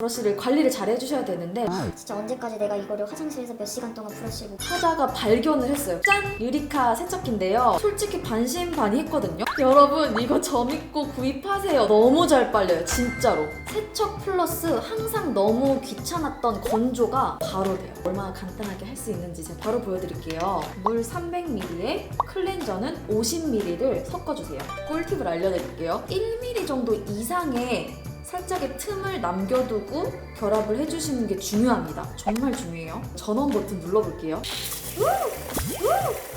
브러쉬를 관리를 잘 해주셔야 되는데 진짜 언제까지 내가 이거를 화장실에서 몇 시간 동안 브러쉬고 하다가 발견을 했어요. 짠! 유리카 세척기인데요. 솔직히 반신반의했거든요. 여러분 이거 저 믿고 구입하세요. 너무 잘 빨려요. 진짜로. 세척 플러스 항상 너무 귀찮았던 건조가 바로 돼요. 얼마나 간단하게 할 수 있는지 제가 바로 보여드릴게요. 물 300ml에 클렌저는 50ml를 섞어주세요. 꿀팁을 알려드릴게요. 1ml 정도 이상의 살짝의 틈을 남겨두고 결합을 해주시는 게 중요합니다. 정말 중요해요. 전원 버튼 눌러볼게요.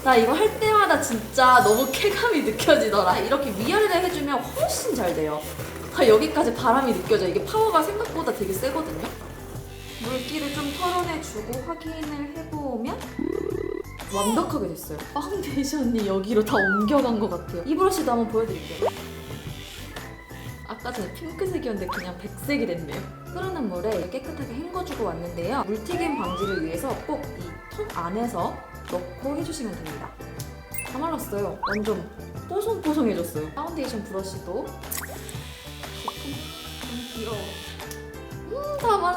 나 이거 할 때마다 진짜 너무 쾌감이 느껴지더라. 이렇게 위아래를 해주면 훨씬 잘 돼요. 아, 여기까지 바람이 느껴져. 이게 파워가 생각보다 되게 세거든요. 물기를 좀 털어내주고 확인을 해보면 완벽하게 됐어요. 파운데이션이 여기로 다 옮겨간 것 같아요. 이 브러쉬도 한번 보여드릴게요. 아까 전에 핑크색이었는데 그냥 백색이 됐네요. 흐르는 물에 깨끗하게 헹궈주고 왔는데요. 물튀김 방지를 위해서 꼭 이 통 안에서 넣고 해주시면 됩니다. 다 말랐어요. 완전 뽀송뽀송해졌어요. 파운데이션 브러쉬도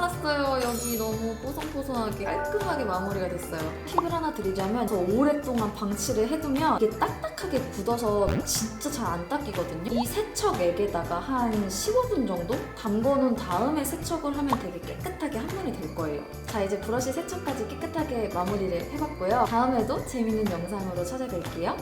말랐어요. 여기 너무 뽀송뽀송하게 깔끔하게 마무리가 됐어요. 팁을 하나 드리자면 더 오랫동안 방치를 해두면 이게 딱딱하게 굳어서 진짜 잘 안 닦이거든요. 이 세척액에다가 한 15분 정도 담궈놓은 다음에 세척을 하면 되게 깨끗하게 한 번에 될 거예요. 자, 이제 브러쉬 세척까지 깨끗하게 마무리를 해봤고요. 다음에도 재밌는 영상으로 찾아뵐게요.